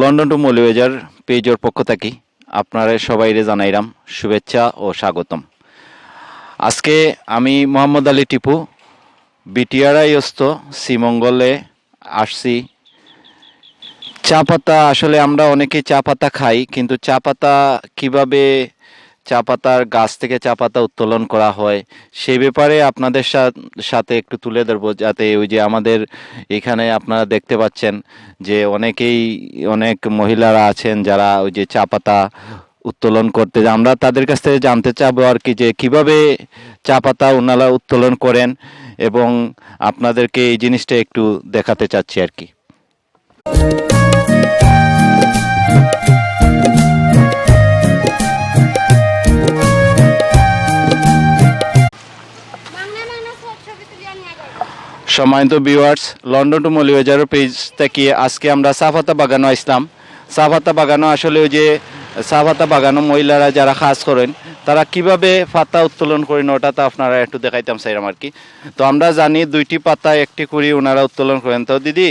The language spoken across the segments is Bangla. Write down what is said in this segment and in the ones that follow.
লন্ডন টু মৌলভীবাজার পেজর পক্ষ থেকে আপনারা সবাইরে জানাইরাম শুভেচ্ছা ও স্বাগতম। আজকে আমি মোহাম্মদ আলী টিপু বিটিআরআইস্ত শ্রীমঙ্গলে আসছি। চা পাতা, আসলে আমরা অনেকে চা পাতা খাই, কিন্তু চা পাতা কীভাবে চা পাতার গাছ থেকে চা পাতা উত্তোলন করা হয়। সেই ব্যাপারে আপনাদের সাথে একটু তুলে ধরবো যাতে ওই যে আমাদের এখানে আপনারা দেখতে পাচ্ছেন যে অনেকেই, অনেক মহিলারা আছেন যারা ওই যে চা পাতা উত্তোলন করতে আমরা তাদের কাছ থেকে জানতে চাবো আর কি যে কীভাবে চা পাতা ওনারা উত্তোলন করেন এবং আপনাদেরকে এই জিনিসটা একটু দেখাতে চাচ্ছি আর কি। সম্মানিত ভিউয়ার্স লন্ডন টু মৌলভীবাজারের পেজ থেকে আজকে আমরা চাপাতা বাগানো আসলাম। চাপাতা বাগানো আসলে ওই যে চাপাতা বাগানো মহিলারা যারা কাজ করেন তারা কীভাবে পাতা উত্তোলন করেন ওটা তো আপনারা একটু দেখাইতাম চাইলাম আর কি। তো আমরা জানি দুইটি পাতা একটি করে ওনারা উত্তোলন করেন। তো দিদি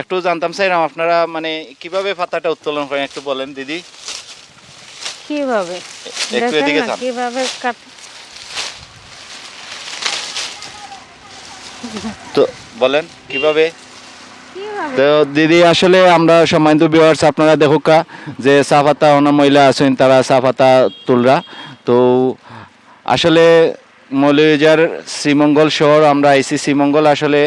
একটু জানতাম চাইলাম আপনারা মানে কীভাবে পাতাটা উত্তোলন করেন একটু বলেন দিদি। কীভাবে? একটু এদিকে যান। কীভাবে তো বলেন কীভাবে? তো দিদি আসলে আমরা সম্মানিত ভিউয়ার্স আপনারা দেখুক কা যে চাপাতা অন্য মহিলা আছেন তারা চাপাতা তুলরা। তো আসলে মৌলভীবাজার শ্রীমঙ্গল শহর আমরা আইসি শ্রীমঙ্গল আসলে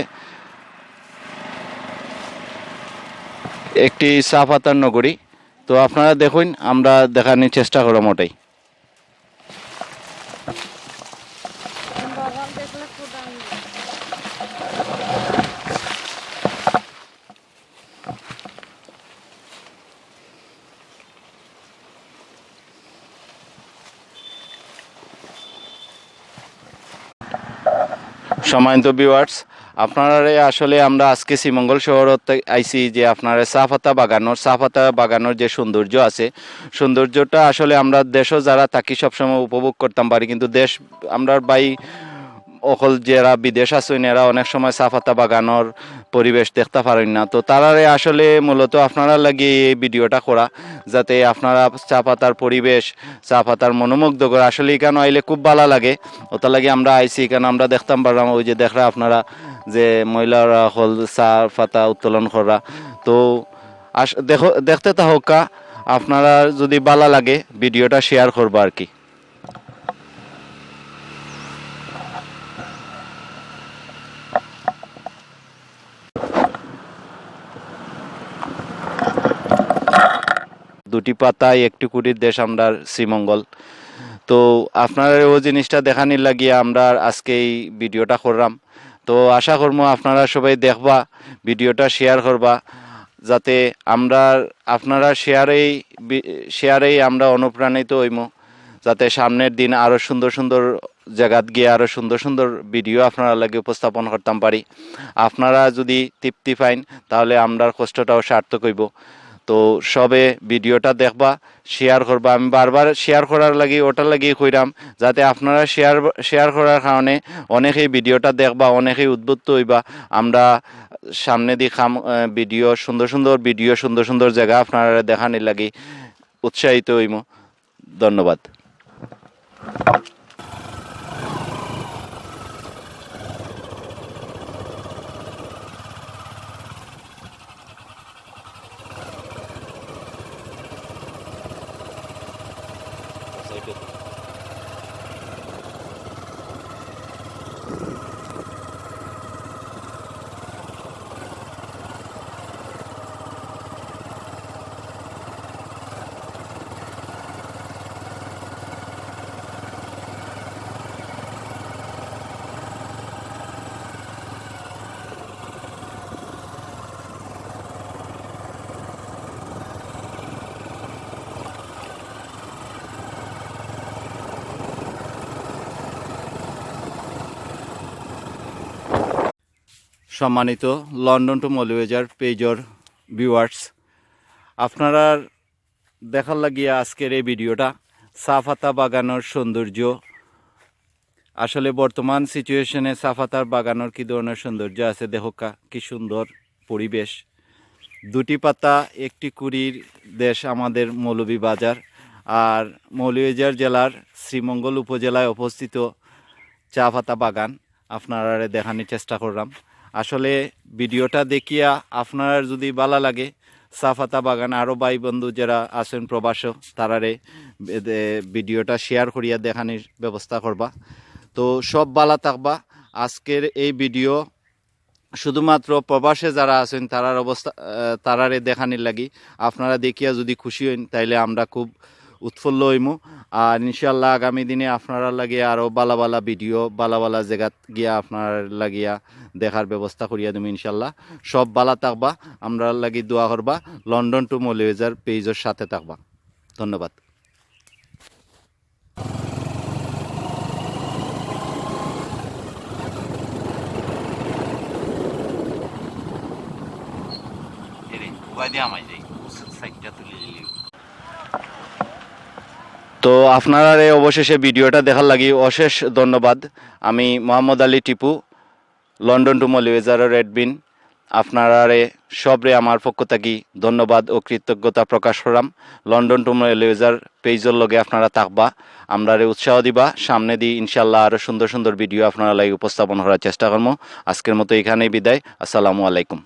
একটি চা পাতার নগরী। তো আপনারা দেখুন আমরা দেখানোর চেষ্টা করলাম ওটাই বাগান দেখলে ফুটান সম্মানিত ভিউয়ার্স আপনারা আসলে আমরা আজকে শ্রীমঙ্গল শহর আইসি যে আপনারা পাতা বাগানোর পাতা বাগানোর যে সৌন্দর্য আছে, সৌন্দর্যটা আসলে আমরা দেশও যারা থাকি সবসময় উপভোগ করতাম পারি, কিন্তু দেশ, আমরা বাই অকল যারা বিদেশ আছেন এরা অনেক সময় পাতা বাগানোর পরিবেশ দেখতে পারেন না। তো তারারে আসলে মূলত আপনারা লাগে এই ভিডিওটা করা, যাতে আপনারা চা পাতার পরিবেশ চা পাতার মনোমুগ্ধকর, আসলে এখানে আইলে খুব ভালো লাগে। ওটা লাগে আমরা আইসি এখানে আমরা দেখতাম পারলাম, ওই যে দেখরা আপনারা যে মহিলারা হল চা পাতা উত্তোলন করা। তো আস, দেখো, দেখতে তা হোক আপনারা যদি ভালো লাগে, ভিডিওটা শেয়ার করব আর কি। দুটি পাতায় একটি কুটির দেশ আমরা শ্রীমঙ্গল। তো আপনারা ও জিনিসটা দেখানির লাগিয়ে আমরা আজকে এই ভিডিওটা করলাম। তো আশা করব আপনারা সবাই দেখবা, ভিডিওটা শেয়ার করবা, যাতে আমরা আপনারা শেয়ারেই শেয়ারেই আমরা অনুপ্রাণিত হইম, যাতে সামনের দিন আরও সুন্দর সুন্দর জায়গাত গিয়ে আরও সুন্দর সুন্দর ভিডিও আপনারা লাগে উপস্থাপন করতাম পারি। আপনারা যদি তৃপ্তি পাইন, তাহলে আমরা কষ্টটাও সার্থক হইব। তো সবে ভিডিওটা দেখবা শেয়ার করবা। আমি বারবার শেয়ার করার লাগি, ওটার লাগি কইরাম, যাতে আপনারা শেয়ার শেয়ার করার কারণে অনেকেই ভিডিওটা দেখবা, অনেকেই উদ্বুদ্ধ হইবা। আমরা সামনে দিয়ে খাম ভিডিও, সুন্দর সুন্দর ভিডিও, সুন্দর সুন্দর জায়গা আপনারা দেখানির লাগি উৎসাহিত হইম। ধন্যবাদ। সম্মানিত লন্ডন টু মৌলভীবাজার পেজর ভিউয়ার্স, আপনারা দেখার লাগিয়া আজকের এই ভিডিওটা চাপাতা বাগানোর সৌন্দর্য, আসলে বর্তমান সিচুয়েশনে চাপাতার বাগানোর কী ধরনের সৌন্দর্য আছে, দেখোকা, কি সুন্দর পরিবেশ। দুটি পাতা, একটি কুড়ির দেশ আমাদের মৌলভীবাজার আর মৌলভীবাজার জেলার শ্রীমঙ্গল উপজেলায় অবস্থিত চা পাতা বাগান। আপনারা দেখানোর চেষ্টা করলাম। আসলে ভিডিওটা দেখিয়া আপনার যদি ভালো লাগে, সাফাতা বাগান আরও ভাই বন্ধু যারা আছেন প্রবাস, তারারে ভিডিওটা শেয়ার করিয়া দেখানোর ব্যবস্থা করবা। তো সব বালা থাকবা। আজকের এই ভিডিও শুধুমাত্র প্রবাসে যারা আছেন, তারার অবস্থা তারারে দেখানির লাগি। আপনারা দেখিয়া যদি খুশি হইন, তাইলে আমরা খুব উৎফুল্ল হইমু। আর ইনশাল্লাহ আগামী দিনে আপনারা লাগিয়া আরও বালা বালা ভিডিও, বালা বালা জায়গাত গিয়া আপনার লাগিয়া দেখার ব্যবস্থা করিয়া দেবো ইনশাল্লাহ সব বালা থাকবা, আমরা লাগি দোয়া করবা। লন্ডন টু মলিউজার পেজের সাথে থাকবা। ধন্যবাদ। তো আপনারা এই অবশেষে ভিডিওটা দেখার লাগি অশেষ ধন্যবাদ। আমি মোহাম্মদ আলী টিপু, লন্ডন টু মলিউজার রেডবিন আপনারারে সবরে আমার পক্ষ থাকি ধন্যবাদ ও কৃতজ্ঞতা প্রকাশ করাম। লন্ডন টু মলিউজার পেজের লগে আপনারা থাকবা, আমরারে উৎসাহ দিবা। সামনে দিয়ে ইনশাল্লাহ আরও সুন্দর সুন্দর ভিডিও আপনারা লাগে উপস্থাপন করার চেষ্টা করব আজকের মতো এখানেই বিদায়। আসসালামু আলাইকুম।